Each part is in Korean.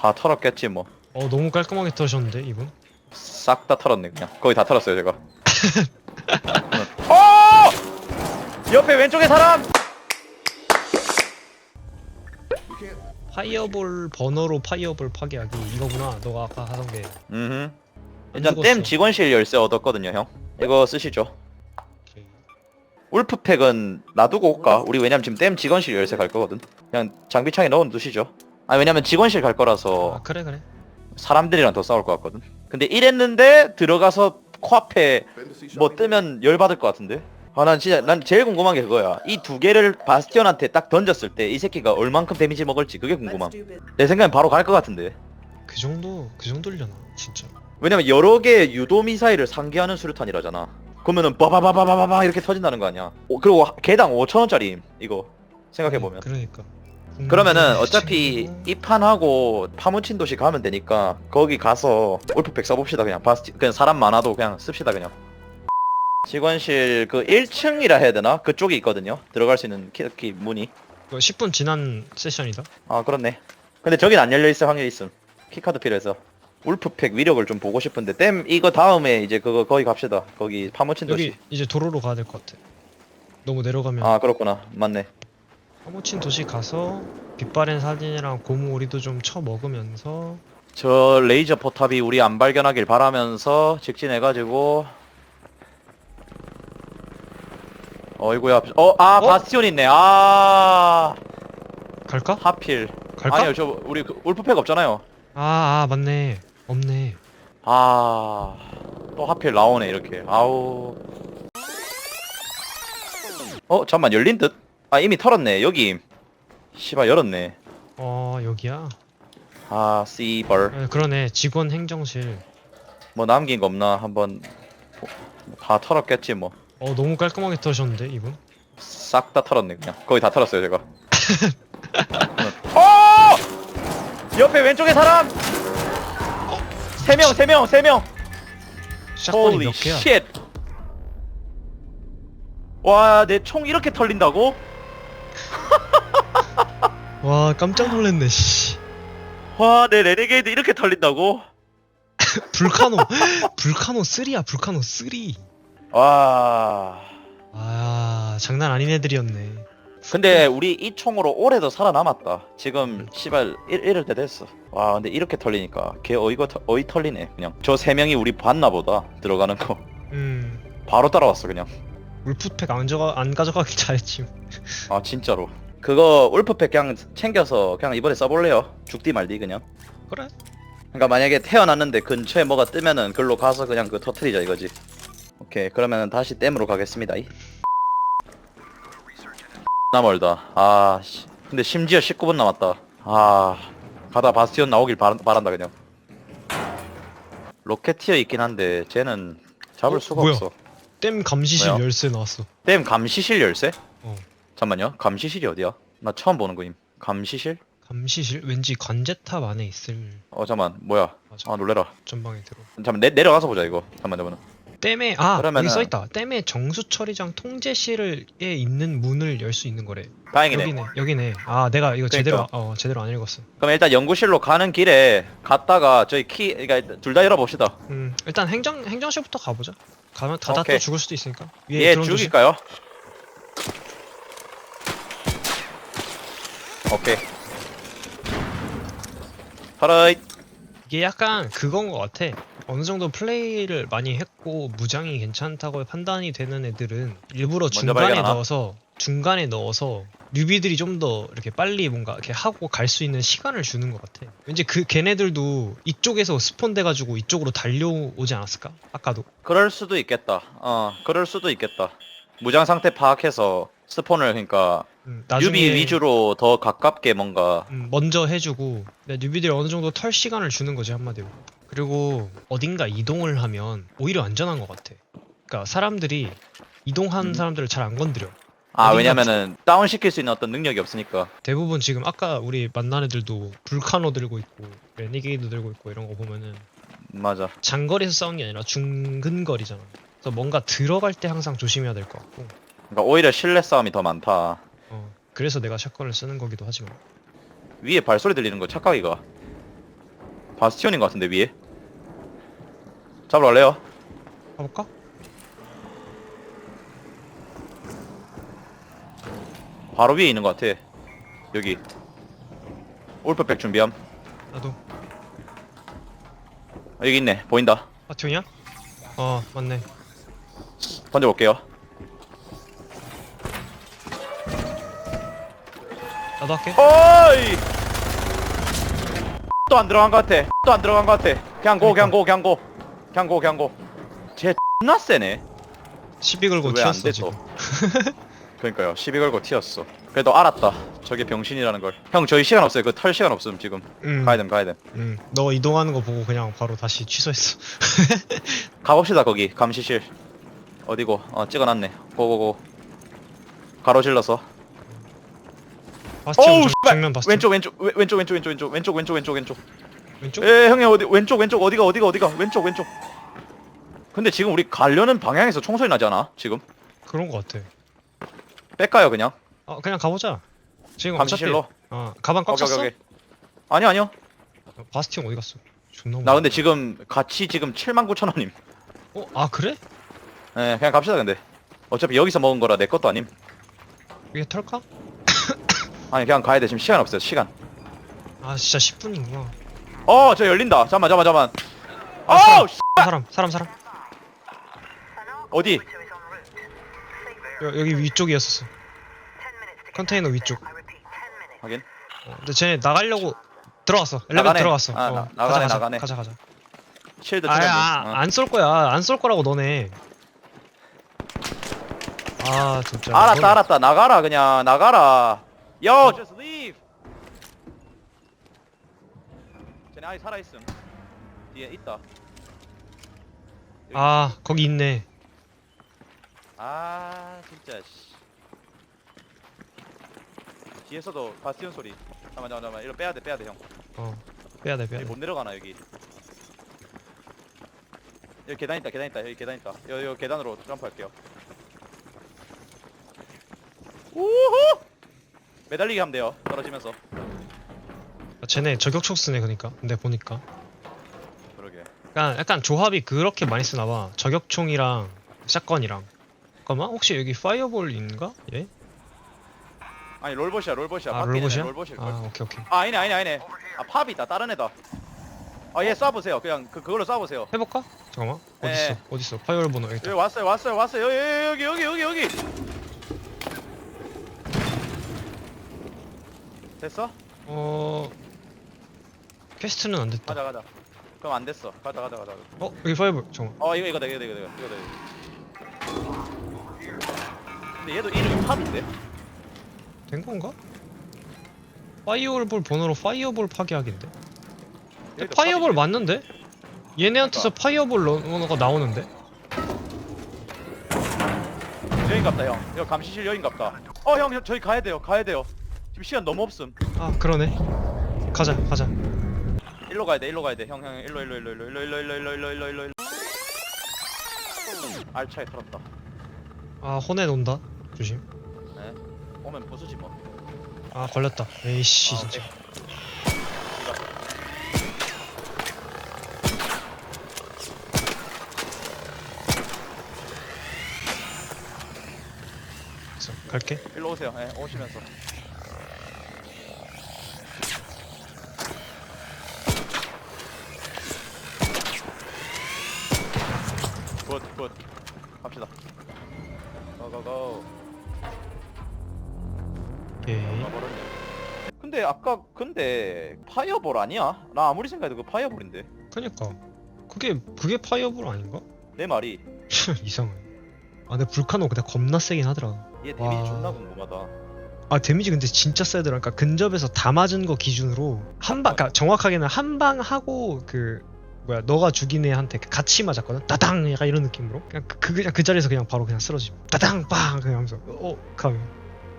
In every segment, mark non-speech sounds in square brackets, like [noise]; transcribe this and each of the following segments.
다 털었겠지 뭐. 어 너무 깔끔하게 털으셨는데 이분? 싹 다 털었네 그냥. 거의 다 털었어요 제가. [laughs] 어! 옆에 왼쪽에 사람. 파이어볼 버너로 파이어볼 파괴하기 이거구나 너가 아까 하던 게 음. 안 일단 죽었어. 댐 직원실 열쇠 얻었거든요 형. 이거 쓰시죠. 오케이. 울프팩은 놔두고 올까? 우리 왜냐면 지금 댐 직원실 열쇠 갈 거거든. 그냥 장비창에 넣어 두시죠. 아 왜냐면 직원실 갈 거라서 아 그래 그래 사람들이랑 더 싸울 것 같거든. 근데 이랬는데 들어가서 코앞에 뭐 뜨면 열 받을 것 같은데. 아 난 진짜 난 제일 궁금한 게 그거야. 이 두 개를 바스티온한테 딱 던졌을 때 이 새끼가 얼만큼 데미지 먹을지 그게 궁금함. 내 생각엔 바로 갈 것 같은데. 그 정도 그 정도려나 진짜 왜냐면 여러 개의 유도 미사일을 상기하는 수류탄이라잖아. 그러면은 빠바바바바바바 이렇게 터진다는 거 아니야. 오, 그리고 개당 5천 원짜리 이거 생각해 보면. 그러니까 그러면은 음, 어차피 친구. 이 판하고 파묻힌 도시 가면 되니까 거기 가서 울프팩 써봅시다. 그냥 바스티 그냥 사람 많아도 그냥 씁시다 그냥. 직원실 그 1층이라 해야 되나? 그쪽이 있거든요. 들어갈 수 있는 키키 문이. 이거 10분 지난 세션이다. 아 그렇네. 근데 저긴 안 열려있을 확률이 있음. 키카드 필요해서. 울프팩 위력을 좀 보고 싶은데. 댐 이거 다음에 이제 그거 거기 갑시다. 거기 파묻힌 도시. 여기 이제 도로로 가야 될 것 같아. 너무 내려가면. 아 그렇구나. 맞네 화무친 도시 가서 빛바랜 사진이랑 고무 오리도 좀 쳐먹으면서 저 레이저 포탑이 우리 안 발견하길 바라면서 직진해가지고 어이구야. 어아 어? 바스티온 있네. 아. 갈까? 하필. 갈까? 아니요 저 우리 그 울프팩 없잖아요. 아, 아 맞네. 없네. 아 또 하필 나오네 이렇게. 아우. 어 잠만 열린 듯 아 이미 털었네. 여기. 씨발 열었네. 어 여기야? 아 씨벌 아, 그러네. 직원 행정실. 뭐 남긴 거 없나? 한번 보- 다 털었겠지 뭐. 어 너무 깔끔하게 털으셨는데 이분? 싹다 털었네 그냥. 거의 다 털었어요 제가. [laughs] 어! 옆에 왼쪽에 사람! 세명 세명 세명. 샷건이 몇 개야? 와내 총 이렇게 털린다고? [laughs] 와 깜짝 놀랐네 씨. 와 내 레네게이드 이렇게 털린다고? [laughs] 불카노 불카노 3야 불카노 3 와. 아 장난 아닌 애들이었네. 근데 우리 이 총으로 올해도 살아남았다. 지금 시발 이- 이럴 때 됐어. 와 근데 이렇게 털리니까 걔 어이가 터- 어이 털리네 그냥. 저 세 명이 우리 봤나 보다 들어가는 거. 음. 바로 따라왔어 그냥 울프팩 안, 저가, 안 가져가길 잘했지. 아 진짜로. 그거 울프팩 그냥 챙겨서 그냥 이번에 써볼래요? 죽디 말디 그냥? 그래. 그러니까 만약에 태어났는데 근처에 뭐가 뜨면은 글로 가서 그냥 그 터트리자 이거지. 오케이 그러면은 다시 댐으로 가겠습니다. 이. [laughs] 나 멀다. 아 씨. 근데 심지어 19분 남았다. 아 가다 바스티온 나오길 바, 바란다 그냥. 로켓티어 있긴 한데 쟤는 잡을 어, 수가 뭐야? 없어 댐 감시실 뭐야? 열쇠 나왔어. 댐 감시실 열쇠? 어. 잠만요. 감시실이 어디야? 나 처음 보는 거임. 감시실? 감시실? 왠지 관제탑 안에 있을 어 잠만. 뭐야? 맞아. 아 놀래라. 전방에 들어. 잠만 내, 내려가서 보자 이거. 잠만 잠만 댐에 아 그러면은- 여기 써있다 댐의 정수 처리장 통제실에 있는 문을 열 수 있는 거래 다행이네 여기네 여기네 아 내가 이거 제대로 그러니까. 어 제대로 안 읽었어 그럼 일단 연구실로 가는 길에 갔다가 저희 키 그러니까 둘 다 열어봅시다 음 일단 행정 행정실부터 가보자 가면 가다 오케이. 또 죽을 수도 있으니까 위에 얘 드론 조심. 죽일까요? 오케이 파라이 이게 약간 그건 것 같아. 어느 정도 플레이를 많이 했고 무장이 괜찮다고 판단이 되는 애들은 일부러 중간에 발견하나? 넣어서 중간에 넣어서 뉴비들이 좀 더 이렇게 빨리 뭔가 이렇게 하고 갈 수 있는 시간을 주는 것 같아. 왠지 그 걔네들도 이쪽에서 스폰 돼가지고 이쪽으로 달려오지 않았을까? 아까도. 그럴 수도 있겠다 어 그럴 수도 있겠다 무장 상태 파악해서 스폰을 그러니까 음, 유비 위주로 더 가깝게 뭔가 음, 먼저 해주고 근데 뉴비들이 어느 정도 털 시간을 주는 거지 한마디로. 그리고 어딘가 이동을 하면 오히려 안전한 것 같아. 그러니까 사람들이 이동한 음. 사람들을 잘 안 건드려. 아 어딘가 왜냐면은 다운 시킬 수 있는 어떤 능력이 없으니까 대부분 지금 아까 우리 만난 애들도 불카노 들고 있고 레니게이드 들고 있고 이런 거 보면은 맞아 장거리에서 싸우는 게 아니라 중근거리잖아. 그래서 뭔가 들어갈 때 항상 조심해야 될 것 같고. 그러니까 오히려 실내 싸움이 더 많다 어, 그래서 내가 샷건을 쓰는 거기도 하지만. 위에 발소리 들리는 거 착각이가 바스티온인 것 같은데 위에? 잡으러 갈래요? 가볼까? 바로 위에 있는 것 같아. 여기. 올프백 준비함. 나도. 아, 여기 있네. 보인다. 파티온이야? 어 맞네. 던져볼게요. 나도 할게. 어이 또 안 들어간 것 같아. 또 안 들어간 것 같아. 그냥 고 그냥 고 그냥 고. 그냥 고 그냥 고 쟤 X나 세네. 시비 걸고 왜 안 튀었어 돼, 지금. 또? [laughs] [laughs] 그러니까요. 시비 걸고 튀었어. 그래도 알았다. 저게 병신이라는 걸 형 저희 시간 없어요. 그 털 시간 없음 지금. 응, 가야 됨 가야됨. 응. 너 이동하는 거 보고 그냥 바로 다시 취소했어. [laughs] 가봅시다 거기. 감시실. 어디고. 어 찍어놨네. 고고고. 가로질러서 바스티온 정, 씨발! 정면 바스티온 왼쪽 왼쪽 왼- 왼쪽 왼쪽 왼쪽 왼쪽 왼쪽 왼쪽 왼쪽 왼쪽 왼쪽? 에 형님 어디 왼쪽 왼쪽 어디가 어디가 어디가 왼쪽 왼쪽 근데 지금 우리 가려는 방향에서 총소리 나지 않아 지금 그런 거 같아 뺄까요 그냥 어 그냥 가보자 지금 감시실로 어차피 어 가방 꽉 찼어? 아니 아니요 바스티온 어디 갔어? 존나 나. 근데 지금 같이 지금 7만 9천 원임 어? 아 그래? 예 그냥 갑시다 근데 어차피 여기서 먹은 거라 내 것도 아님 이게 털까? 아니 그냥 가야 돼. 지금 시간 없어요 시간. 아 진짜 10분이구나 어저 열린다. 잠만 잠만 잠만. 아, 어우 씨 사람 사람 사람. 어디? 여, 여기 위쪽이었었어. 컨테이너 위쪽. 확인. 어, 근데 쟤네 나가려고 들어갔어. 엘리베이터 나가네. 들어갔어. 아, 어, 나- 나가네, 가자, 나가네. 가자 가자. 쉴드 트렌드 아야 안쏠 거야. 안 쏠 거라고 너네. 아 진짜. 알았다 너- 알았다. 나가라 그냥. 나가라 Yo just leave. 쟤네 아이 살아 있음. 뒤에 있다. 아 거기 있네. 아 진짜 씨. 뒤에서도 바스티온 소리. 잠깐만 잠깐만 잠깐만. 이거 빼야 돼 빼야 돼 형. 어 빼야돼 여기 빼야돼. 못 내려가나 여기? 여기 계단 있다 계단 있다. 여기 계단 있다. 여기, 여기 계단으로 점프할게요 우후 매달리기 하면 돼요. 떨어지면서. 아, 쟤네 저격총 쓰네 그니까. 근데 보니까. 그러게. 약간, 약간 조합이 그렇게 많이 쓰나 봐. 저격총이랑 샷건이랑. 잠깐만 혹시 여기 파이어볼인가? 예? 아니 롤봇이야 롤봇이야. 아 밖에 있는 롤봇이야? 롤봇일 걸 아 오케이 오케이. 아 아니네 아니네 아니네. 아 팝이 있다 다른 애다. 아얘 쏴보세요. 그냥 그, 그걸로 쏴보세요. 해볼까? 잠깐만. 네. 어딨어? 어딨어? 파이어볼 번호 여기 여기 있다 왔어요 왔어요 왔어요. 여기 여기 여기 여기 여기 됐어? 어... 퀘스트는 안 됐다 가자 가자 그럼 안 됐어 가자 가자 가자 어? 여기 파이어볼 잠깐만 어 이거 이거다 이거다 이거다 이거다 이거다 근데 얘도 이름이 팝인데? 된 건가? 파이어볼 번호로 파이어볼 파괴하기인데? 얘도 파이어볼. 맞는데? 얘네한테서 파이어볼 번호가 나오는데? 여긴갑다 형 이거 감시실 여긴갑다 어형 형, 저희 가야 돼요 가야 돼요 지금 시간 너무 없음. 아 그러네. 가자 가자. 일로 가야 돼 일로 가야 돼 형 형 일로 일로 일로 일로 일로 일로 일로 일로 일로 일로. 일로 일로 알차에 털었다. 아 혼내 논다? 조심. 네. 오면 부수지 뭐. 아 걸렸다. 에이씨 아, 진짜. 됐어 갈게. 일로 오세요. 예 오시면서 근데 아까 근데 파이어볼 아니야? 나 아무리 생각해도 그 파이어볼인데. 그니까. 그게 그게 파이어볼 아닌가? 내 말이. 이상해. 아 근데 불카노 근데 겁나 세긴 하더라. 얘 데미지 와. 존나 궁금하다. 아 데미지 근데 진짜 세더라. 그러니까 근접에서 다 맞은 거 기준으로 한 방 그러니까 정확하게는 한 방 하고 그 뭐야 너가 죽인 애한테 같이 맞았거든? 따당! 약간 이런 느낌으로. 그냥 그, 그, 그냥 그 자리에서 그냥 바로 그냥 쓰러짐 따당! 빵! 그냥 하면서 어? 가면.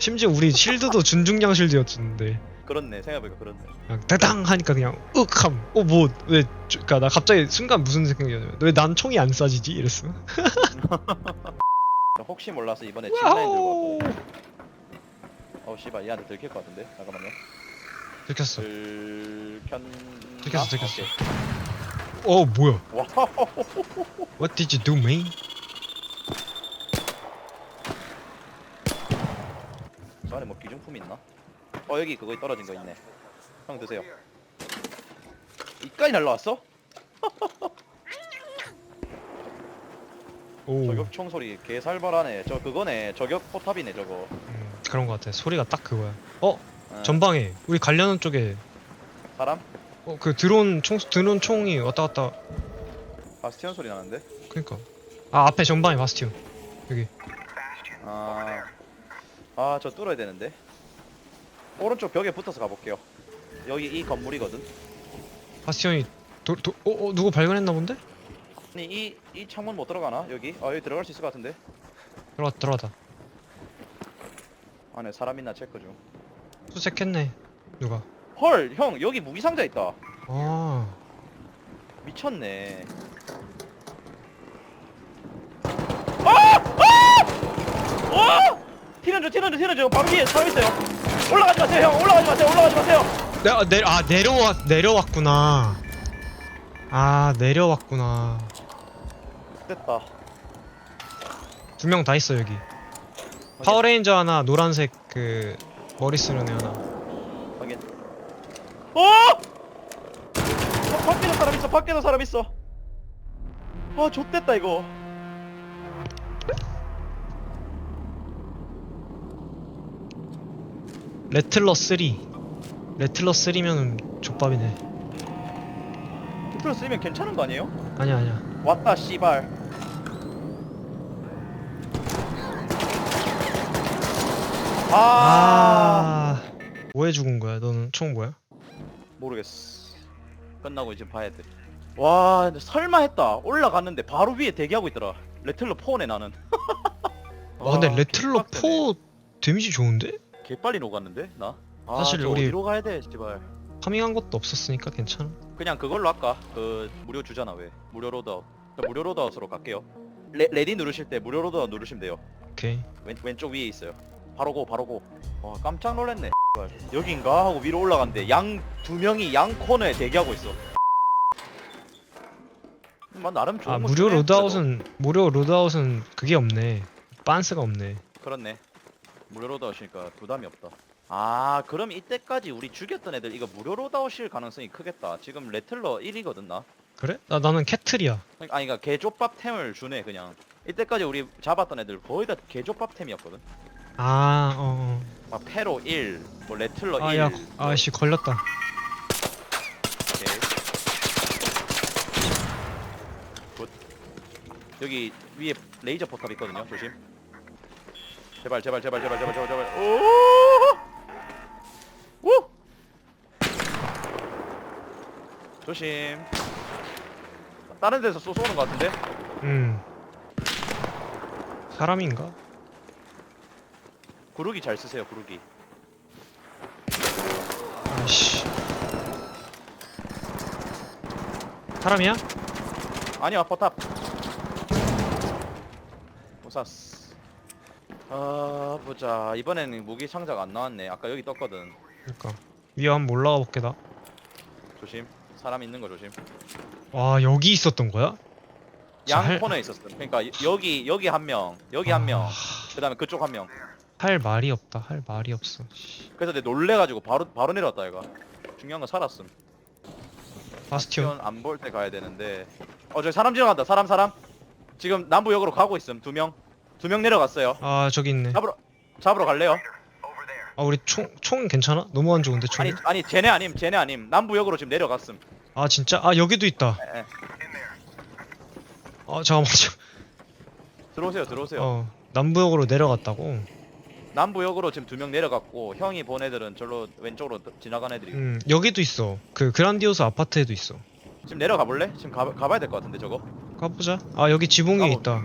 심지어 우리 실드도 [laughs] 준중량 실드였는데 그렇네. 생각해보니까 그렇네. 그냥 따당 하니까 그냥 윽함. 어뭐왜 그니까 나 갑자기 순간 무슨 생각이었냐면 왜 난 총이 안 쏴지지? 이랬어. [laughs] 혹시 몰라서 이번에 짚라인 들고 와우 왔거든. 어우 씨발 얘한테 들킬 것 같은데? 잠깐만요. 들켰어. 들켰 들켰어, 들켰어. 어 뭐야? 와 What did you do, man? 저 안에 뭐 기중품이 있나? 어 여기 그거 떨어진 거 있네 형 드세요 이까지 날라왔어? [laughs] 오. 저격 총소리 개살벌하네 저 그거네 저격 포탑이네 저거 음, 그런 거 같아. 소리가 딱 그거야. 어 어, 전방에 우리 가려는 쪽에 사람? 어 그 드론 총 드론 총이 왔다 갔다. 바스티온 소리 나는데? 그니까. 아 앞에 전방에 바스티온. 여기. 아, 아, 저 뚫어야 되는데. 오른쪽 벽에 붙어서 가볼게요. 여기 이 건물이거든. 바스티온이 도, 도, 어, 어 누구 발견했나 본데? 아니 이, 이 창문 못 들어가나? 여기? 아 여기 들어갈 수 있을 것 같은데. 들어가 들어가다. 안에 사람 있나 체크 중. 수색했네. 누가? 헐, 형 여기 무기 상자 있다. 아. 미쳤네. 아! 아! 중, 튀는 중. 바로 위에 사람 있어요. 올라가지 마세요, 형. 올라가지 마세요, 올라가지 마세요. 내가 내려 아 내려와 내려왔구나. 아 내려왔구나. 됐다. 두 명 다 있어 여기. 파워레인저 하나 노란색 그 머리 쓰는 애 하나. 확인. 어! 바- 밖에도 사람 있어. 밖에도 사람 있어. 아, 좆됐다 이거. 레틀러 3. 레틀러 3면은 족밥이네. 투표를 쓰면 괜찮은 거 아니에요? 아니야 아니야. 왔다 씨발. 아, 아. 뭐해 죽은 거야? 너는 총 뭐야? 모르겠어. 끝나고 이제 봐야 돼. 와, 근데 설마 했다. 올라갔는데 바로 위에 대기하고 있더라. 레틀러 포네 나는. [laughs] 와 근데 와, 레틀러 개빡세네. 4 데미지 좋은데? 개빨리 녹았는데 나? 아, 사실 저 우리- 어디로 가야 돼, 제발. 파밍한 것도 없었으니까 괜찮아. 그냥 그걸로 할까? 그 무료 주잖아 왜? 무료 로드아웃. 그 무료 로드아웃으로 갈게요. 레, 레디 누르실 때 무료 로드아웃 누르시면 돼요. 오케이. 왼, 왼쪽 위에 있어요. 바로 고 바로 고. 와 깜짝 놀랐네. 여긴가 하고 위로 올라갔는데 양 두 명이 양 코너에 대기하고 있어. 뭐 나름 좋은 아 거 무료 쓰네, 로드아웃은 무료 로드아웃은 그게 없네. 빤스가 없네. 그래도. 그렇네. 무료 로드아웃이니까 부담이 없다. 아 그럼 이때까지 우리 죽였던 애들 이거 무료 로드아웃일 가능성이 크겠다. 지금 레틀러 1이거든 나. 그래? 나 나는 캐틀이야. 아니 그니까 개조밥 템을 주네 그냥 이때까지 우리 잡았던 애들 거의 다 개조밥 템이었거든 아 어. 막 페로 1, 뭐 레틀러 어. 1 아야 아씨 걸렸다. 오케이. 굿. 여기 위에 레이저 포탑 있거든요 조심 제발 제발 제발 제발 제발 제발 제발 오! 오! 조심 다른 데서 쏘, 쏘는 것 같은데? 음. 사람인가? 구르기 잘 쓰세요 구르기 아씨. 사람이야? 아니야 포탑 못 샀어 아 보자. 이번에는 무기 상자가 안 나왔네. 아까 여기 떴거든. 그러니까. 위에 한번 올라가 볼게 나. 조심. 사람 있는 거 조심. 와 여기 있었던 거야? 양 잘- 코너에 있었어. 그러니까 여- 여기 여기 한명 여기 한명 아, 그 다음에 그쪽 한명. 할 말이 없다. 할 말이 없어. 씨. 그래서 내 놀래가지고 바로 바로 내려왔다 얘가. 중요한 건 살았음. 바스티온. 안 볼 때 가야 되는데. 어 저기 사람 지나간다. 사람 사람. 지금 남부역으로 가고 있음. 두명 두 명 내려갔어요 아 저기 있네. 잡으러 잡으러 갈래요? 아 우리 총 총 괜찮아? 너무 안 좋은데 총이? 아니 아니 쟤네 아님 쟤네 아님 남부역으로 지금 내려갔음 아 진짜? 아 여기도 있다. 에, 에. 아 잠깐만. 저- 들어오세요 들어오세요 어 남부역으로 내려갔다고. 남부역으로 지금 두 명 내려갔고 형이 본 애들은 절로 왼쪽으로 지나간 애들이고 음 여기도 있어. 그 그란디오스 아파트에도 있어. 지금 내려가 볼래? 지금 가, 가봐야 될 것 같은데 저거 가보자. 아 여기 지붕 위에 있다.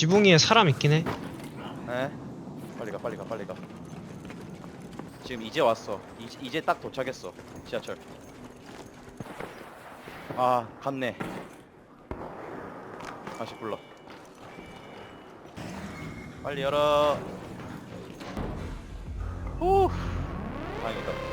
지붕 위에 사람 있긴 해. 에 빨리 가 빨리 가 빨리 가. 지금 이제 왔어. 이, 이제 딱 도착했어 지하철. 아 갔네. 다시 불러. 빨리 열어. 후. 다행이다